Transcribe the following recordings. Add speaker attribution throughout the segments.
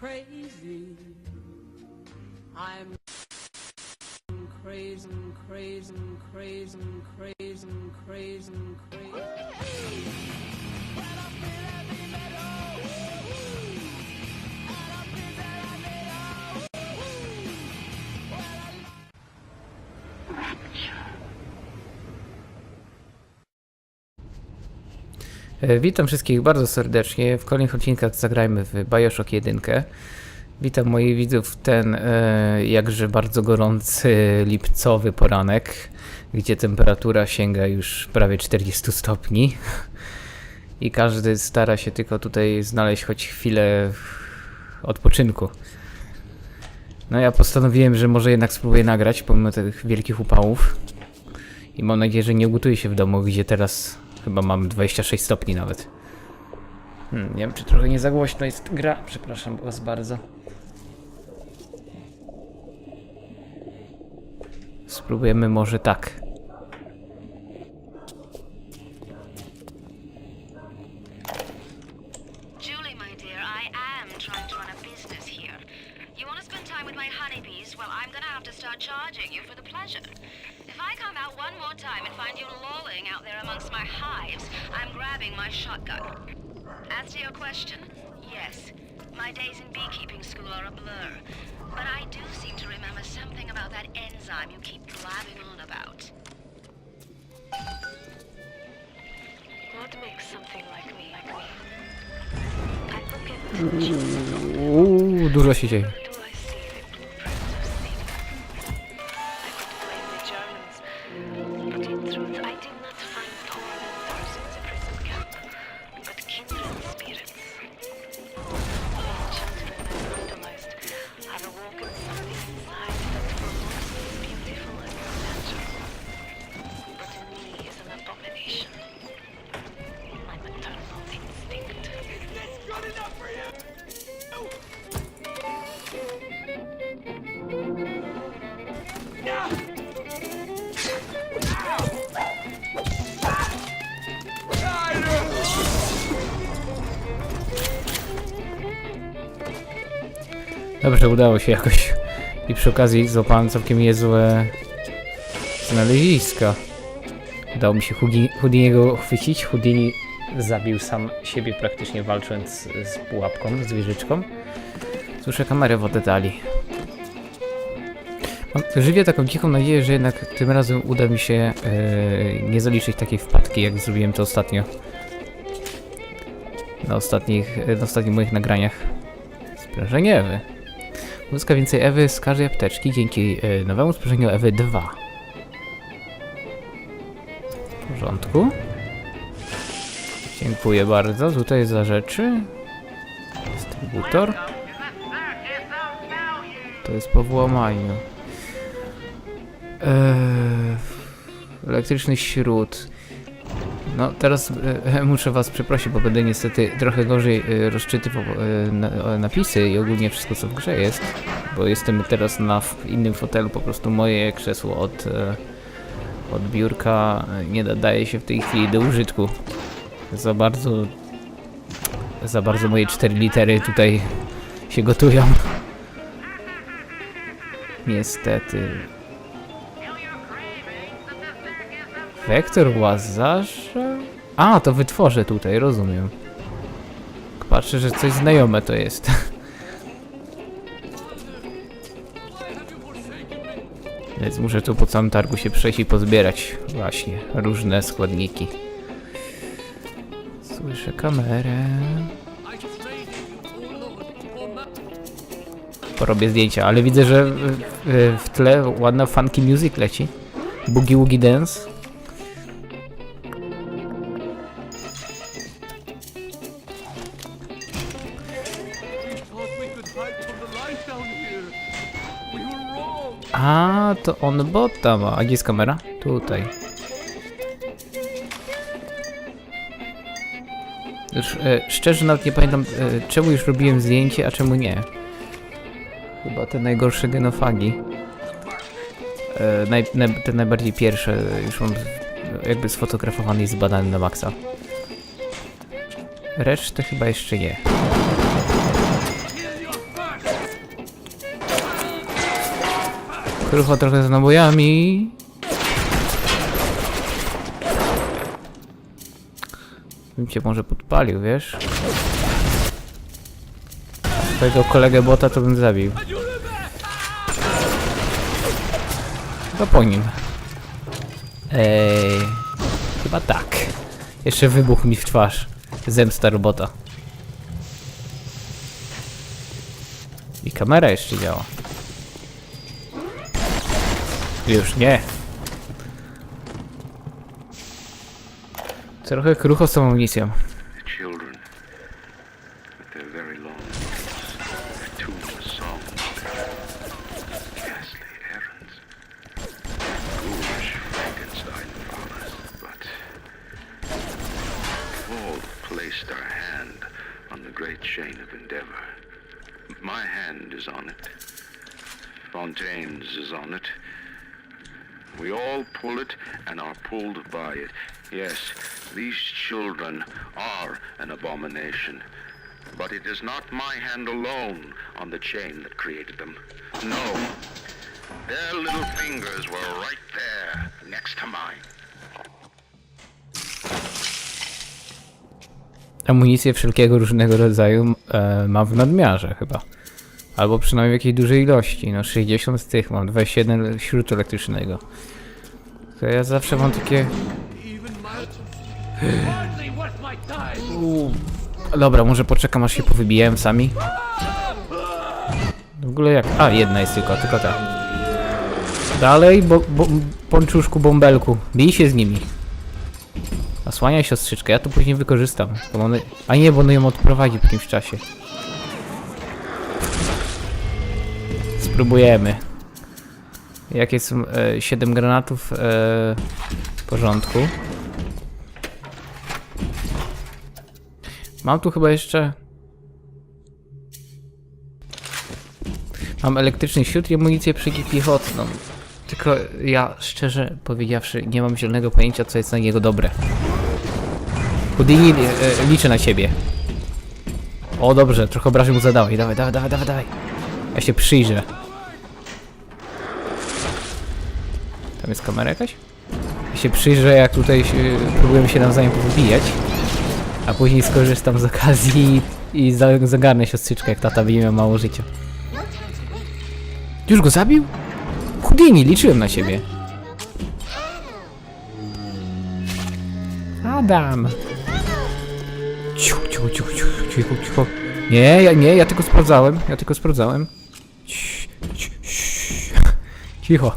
Speaker 1: crazy. I'm crazy, crazy, crazy, crazy, crazy, crazy.
Speaker 2: Witam wszystkich bardzo serdecznie. W kolejnych odcinkach zagrajmy w Bioshock 1. Witam moich widzów w ten e, jakże bardzo gorący lipcowy poranek, gdzie temperatura sięga już prawie 40 stopni. I każdy stara się tylko tutaj znaleźć choć chwilę odpoczynku. No ja postanowiłem, że może jednak spróbuję nagrać pomimo tych wielkich upałów. I mam nadzieję, że nie ugotuję się w domu, gdzie teraz chyba mam 26 stopni nawet. Hmm, nie wiem, czy trochę nie za głośno jest gra. Przepraszam was bardzo. Spróbujemy może tak.
Speaker 3: You want to spend time with my honeybees? Well, I'm gonna have to start charging you for the pleasure. If I come out one more time and find you lolling out there amongst my hives, I'm grabbing my shotgun. As to your question, yes, my days in beekeeping school are a blur. But I do seem to remember something about that enzyme you keep blabbing on about. What makes something like me like me? I children.
Speaker 2: Uuu, dużo się dzieje. Dobrze, udało się jakoś. I przy okazji złapałem całkiem niezłe znaleziska. Udało mi się Houdiniego chwycić. Houdini zabił sam siebie praktycznie walcząc z pułapką, z wieżyczką. Słyszę kamerę w oddali. Żywię taką cichą nadzieję, że jednak tym razem uda mi się e, nie zaliczyć takiej wpadki, jak zrobiłem to ostatnio. Na ostatnich, na ostatnich moich nagraniach. Sprężenie Ewy. Uzyska więcej Ewy z każdej apteczki dzięki e, nowemu sprężeniu Ewy 2. W porządku. Dziękuję bardzo. Tutaj za rzeczy. Dystrybutor. To jest po włamaniu. Eee, elektryczny śród. No, teraz e, muszę Was przeprosić, bo będę niestety trochę gorzej e, rozczytywał e, na, napisy i ogólnie wszystko, co w grze jest, bo jestem teraz na innym fotelu, po prostu moje krzesło od, e, od biurka e, nie nadaje się w tej chwili do użytku. Za bardzo, za bardzo moje cztery litery tutaj się gotują. Niestety. Wektor Łazarza? A, to wytworzę tutaj, rozumiem. Patrzę, że coś znajome to jest. Więc muszę tu po całym targu się przejść i pozbierać właśnie różne składniki. Słyszę kamerę. Porobię zdjęcia, ale widzę, że w, w, tle ładna funky music leci. Boogie Woogie Dance. A, to on bota ma. A gdzie jest kamera? Tutaj. Już e, szczerze nawet nie pamiętam, e, czemu już robiłem zdjęcie, a czemu nie. Chyba te najgorsze genofagi. E, naj, naj, te najbardziej pierwsze już mam jakby sfotografowany i zbadany na maksa. Resztę chyba jeszcze nie. Krucho trochę z nabojami. Bym cię może podpalił, wiesz? Twojego kolegę bota to bym zabił. No po nim. Ej, chyba tak. Jeszcze wybuchł mi w twarz. Zemsta robota. I kamera jeszcze działa. Już nie. Trochę krucho z tą amunicją.
Speaker 4: Pulled by it. Yes, these children are an abomination. But it is not my hand alone on the chain that created them. No. Their little fingers were right there, next to mine.
Speaker 2: Amunicję wszelkiego różnego rodzaju e, mam w nadmiarze chyba. Albo przynajmniej w jakiejś dużej ilości. No 60 z tych mam, 21 śrutu elektrycznego. Ja zawsze mam takie...
Speaker 5: Time!
Speaker 2: Dobra, może poczekam aż się powybijałem sami. W ogóle jak... A, jedna jest tylko, tylko ta. Dalej, bo, bo, ponczuszku bąbelku. Bij się z nimi. Osłaniaj siostrzyczkę, ja to później wykorzystam. One... A nie, bo on ją odprowadzi po jakimś czasie. Spróbujemy. Jakie są... E, 7 granatów... E, w porządku. Mam tu chyba jeszcze... Mam elektryczny siód i amunicję przeciwpiechotną. Tylko ja, szczerze powiedziawszy, nie mam zielonego pojęcia, co jest na niego dobre. Houdini, e, liczę na ciebie. O, dobrze, trochę obrażeń mu zadałeś. Dawaj, dawaj, dawaj, dawaj, dawaj. Ja się przyjrzę. Tam jest kamera jakaś? Ja się przyjrzę, jak tutaj się, próbujemy się nawzajem. A później skorzystam z okazji i, i za- zagarnę siostrzyczkę, jak tata będzie miał mało życia. Już go zabił? Houdini, liczyłem na ciebie. Adam. Cicho, cicho, cicho, cicho, cicho, cicho. Nie, ja, nie, ja tylko sprawdzałem, ja tylko sprawdzałem. Cii. Cicho.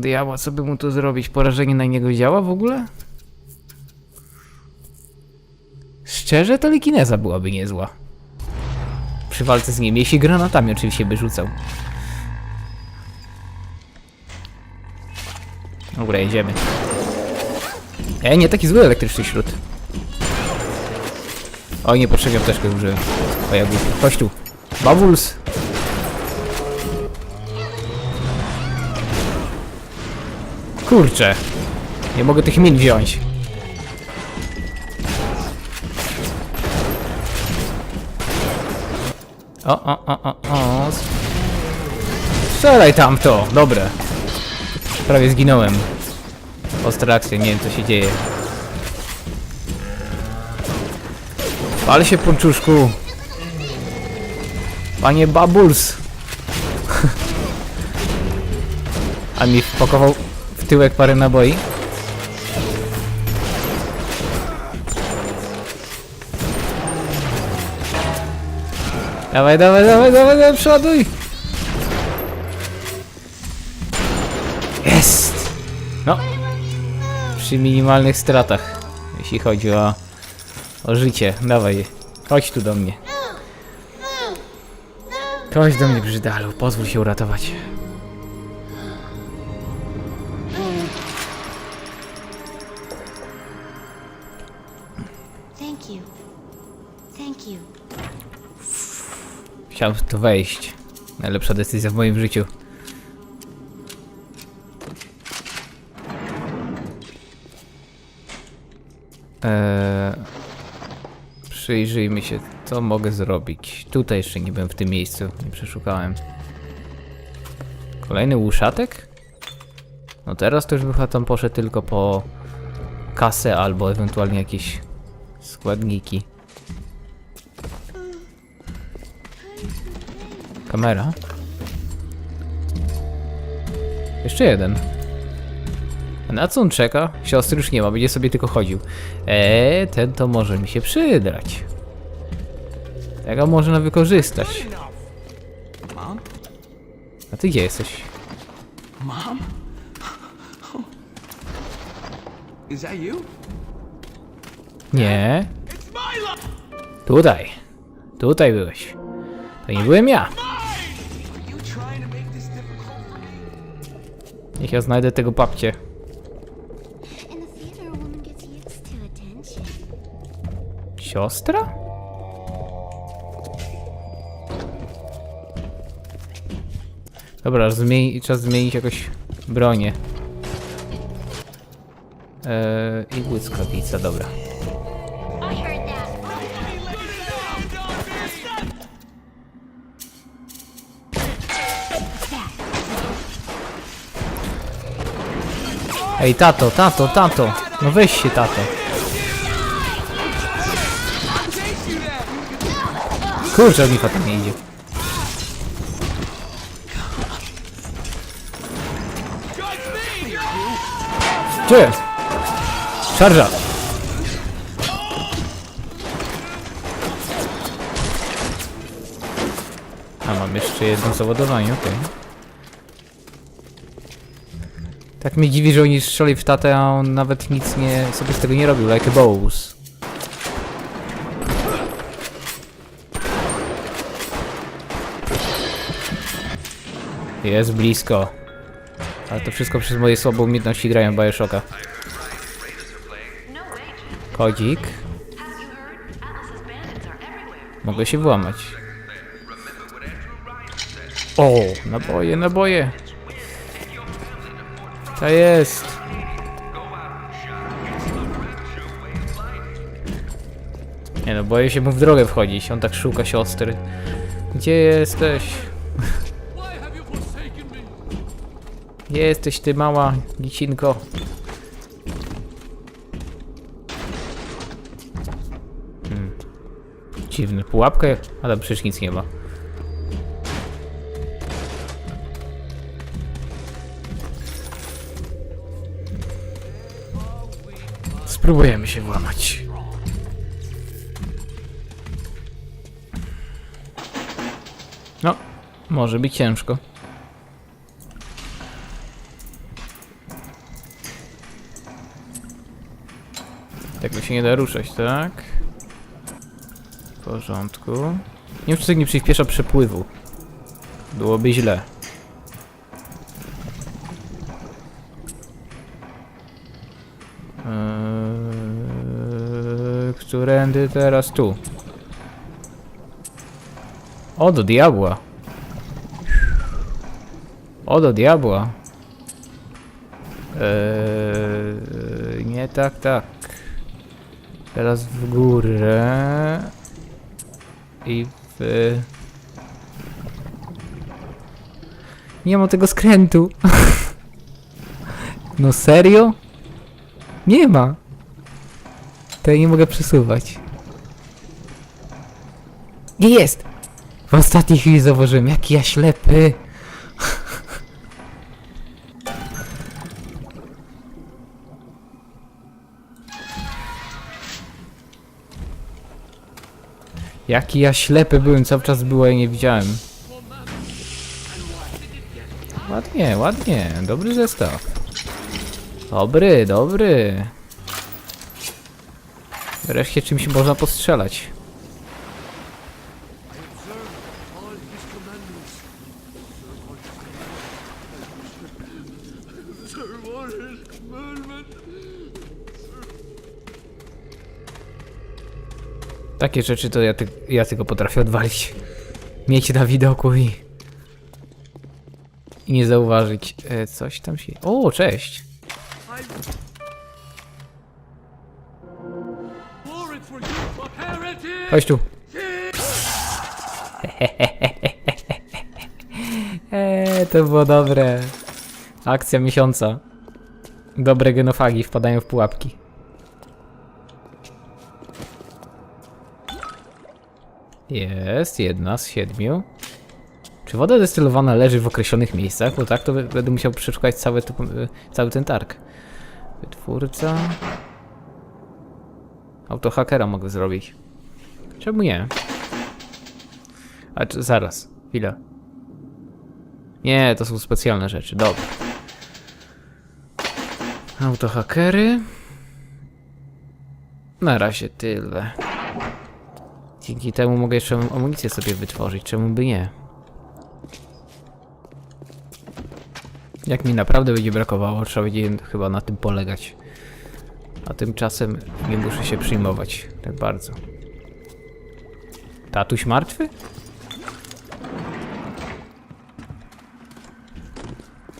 Speaker 2: Diabła, co by mu tu zrobić? Porażenie na niego działa w ogóle? Szczerze, telekineza byłaby niezła. Przy walce z nim, jeśli granatami oczywiście by rzucał. Dobra, jedziemy. E, nie taki zły elektryczny śród. Oj, niepotrzebnie apteczkę użyłem. O, ja głupi. Chodź tu. Bubbles! Kurczę. Nie mogę tych min wziąć. O, o, o, o, o. Strzelaj tamto! Dobre. Prawie zginąłem. Ostra akcja, nie wiem co się dzieje. Pal się, ponczuszku! Panie Bubbles! A mi wpakował tyłek parę naboi. Dawaj, dawaj, dawaj, dawaj, dawaj, przoduj! Jest! No. Przy minimalnych stratach, jeśli chodzi o, o życie. Dawaj, chodź tu do mnie. Chodź do mnie, brzydalu, pozwól się uratować. Chciałem w to wejść. Najlepsza decyzja w moim życiu. Eee, Przyjrzyjmy się, co mogę zrobić. Tutaj jeszcze nie byłem w tym miejscu, nie przeszukałem. Kolejny łuszatek? No teraz to już by chyba tam poszedł tylko po kasę albo ewentualnie jakieś składniki. Kamera. Jeszcze jeden. A na co on czeka? Siostry już nie ma, będzie sobie tylko chodził. Eee, ten to może mi się przydać. Tego można wykorzystać. A ty gdzie jesteś?
Speaker 5: Mom? Is that you?
Speaker 2: Nie. Tutaj. Tutaj byłeś. To nie byłem ja. Niech ja znajdę tego papcie. Siostra? Dobra, zmieni, czas zmienić jakoś bronię. Eee, I błyskawica, dobra. Ej, tato, tato, tato! No weź się, tato. Kurczę, mi tam nie idzie. Gdzie jest? Szarża! A mam jeszcze jedno załadowanie, okej. Tak mnie dziwi, że oni strzeli w tatę, a on nawet nic nie sobie z tego nie robił, like a boss. Jest blisko. Ale to wszystko przez moje słabe umiejętności grają Bioshocka. Kodzik. Mogę się włamać. O, naboje, naboje. To jest. Nie no, boję się mu w drogę wchodzić. On tak szuka siostry. Gdzie jesteś? Gdzie jesteś ty mała dzicinko? Hmm. Dziwny. Pułapkę? Ale przecież nic nie ma. Spróbujemy się włamać. No, może być ciężko. Tego się nie da ruszać, tak? W porządku. Nie wiem, czy to nie przyspiesza przepływu. Byłoby źle. Którędy teraz tu? O, do diabła. O, do diabła. Eee, nie tak, tak. Teraz w górę. I w... Nie mam tego skrętu. no serio? Nie ma. To ja nie mogę przesuwać. Nie jest! W ostatniej chwili zauważyłem, jaki ja ślepy. Jaki ja ślepy byłem, cały czas było i nie widziałem. Ładnie, ładnie, dobry zestaw. Dobry, dobry. Wreszcie czymś można postrzelać. Takie rzeczy to ja, ty ja tylko potrafię odwalić. Mieć na widoku i... I nie zauważyć. E, coś tam się... O, cześć! Chodź tu. Eee, to było dobre. Akcja miesiąca. Dobre genofagi wpadają w pułapki. Jest jedna z siedmiu. Czy woda destylowana leży w określonych miejscach? Bo tak to będę musiał przeszukać cały, tu- y, cały ten targ. Wytwórca. Autohakera mogę zrobić. Czemu nie? A czy, zaraz, chwilę. Nie, to są specjalne rzeczy, dobra. Autohakery. Na razie tyle. Dzięki temu mogę jeszcze amunicję sobie wytworzyć, czemu by nie? Jak mi naprawdę będzie brakowało, trzeba będzie chyba na tym polegać. A tymczasem nie muszę się przyjmować tak bardzo. Tatuś martwy?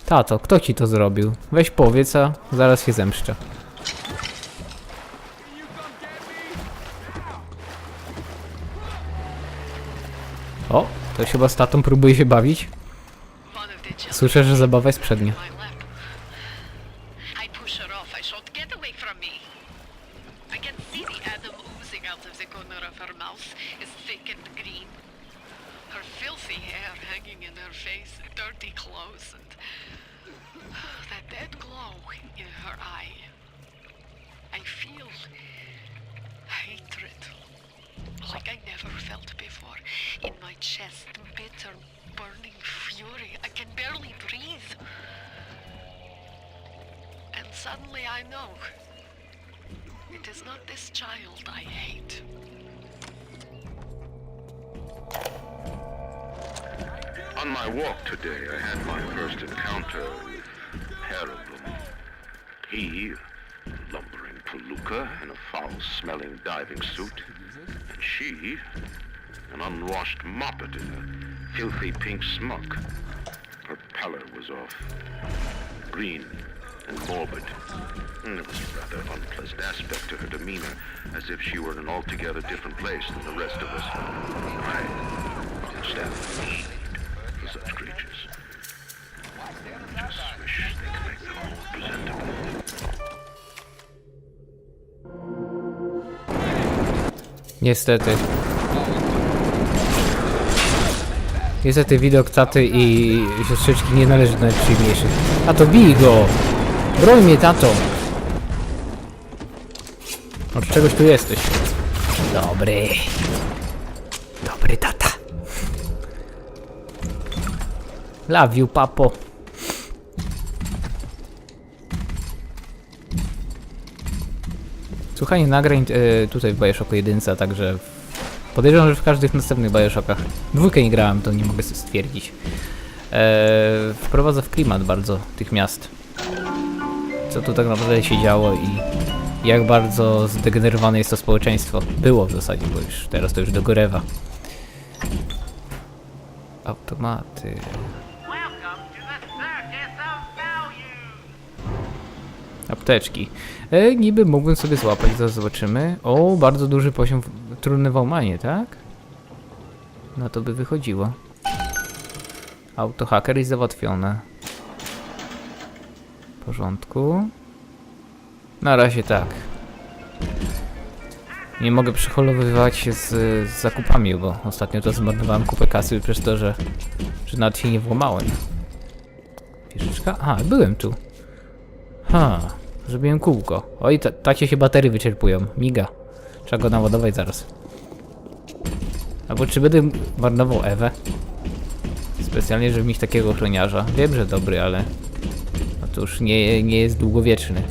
Speaker 2: Tato, kto ci to zrobił? Weź powiedz, a zaraz się zemszczę. O, to chyba z tatą próbuje się bawić. Słyszę, że zabawa jest przednia.
Speaker 3: It's thick and green. Her filthy hair hanging in her face, dirty clothes, and that dead glow in her eye. I feel hatred like I never felt before. In my chest, bitter, burning fury. I can barely breathe. And suddenly I know it is not this child I hate.
Speaker 4: On my walk today, I had my first encounter with Heroblum. He, lumbering palooka in a foul-smelling diving suit, and she, an unwashed moppet in a filthy pink smock. Her pallor was off, green and morbid. There was a rather unpleasant aspect to her demeanor, as if she were in an altogether different place than the rest of us. I can't
Speaker 2: Niestety. Niestety widok taty i siostrzyczki nie należy do najprzyjemniejszych. A to bij go! Broń mnie, tato! Od czegoś tu jesteś. Dobry. Dobry tata. Love you, papo. Słuchanie nagrań e, tutaj w Bioshocku 1, a także podejrzewam, że w każdych następnych Bioshockach. Dwójkę nie grałem, to nie mogę stwierdzić. E, wprowadza w klimat bardzo tych miast. Co tu tak naprawdę się działo i jak bardzo zdegenerowane jest to społeczeństwo. Było w zasadzie, bo już teraz to już dogorewa. Automaty. Apteczki. E, niby mógłbym sobie złapać, zaraz zobaczymy. O, bardzo duży poziom trudny w Aumanie, tak? No to by wychodziło. Autohacker jest załatwione. W porządku. Na razie tak. Nie mogę przeholowywać się z, z zakupami, bo ostatnio to zmarnowałem kupę kasy przez to, że, że nawet się nie włamałem. Wieżyczka? A, byłem tu. Ha, zrobiłem kółko. Oj, ta, tacie się baterie wyczerpują. Miga. Trzeba go naładować zaraz. Albo czy będę marnował Ewę? Specjalnie, żeby mieć takiego ochroniarza. Wiem, że dobry, ale... No to już nie, nie jest długowieczny.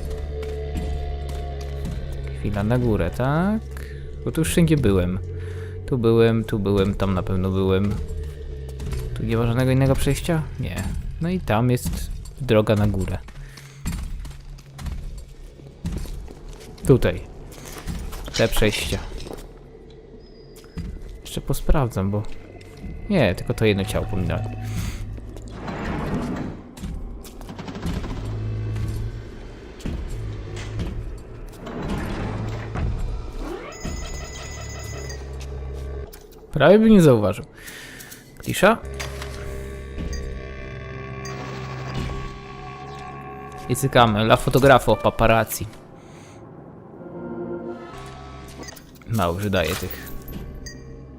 Speaker 2: Chwila na górę, tak? Bo tu już wszędzie byłem. Tu byłem, tu byłem, tam na pewno byłem. Tu nie ma żadnego innego przejścia? Nie. No i tam jest droga na górę. Tutaj. Te przejścia. Jeszcze posprawdzam, bo... Nie, tylko to jedno ciało pominąłem. Prawie by nie zauważył. Klisza? I cykamy. La fotografo paparazzi. Mało, że daje tych,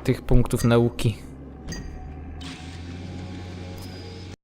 Speaker 2: tych punktów nauki.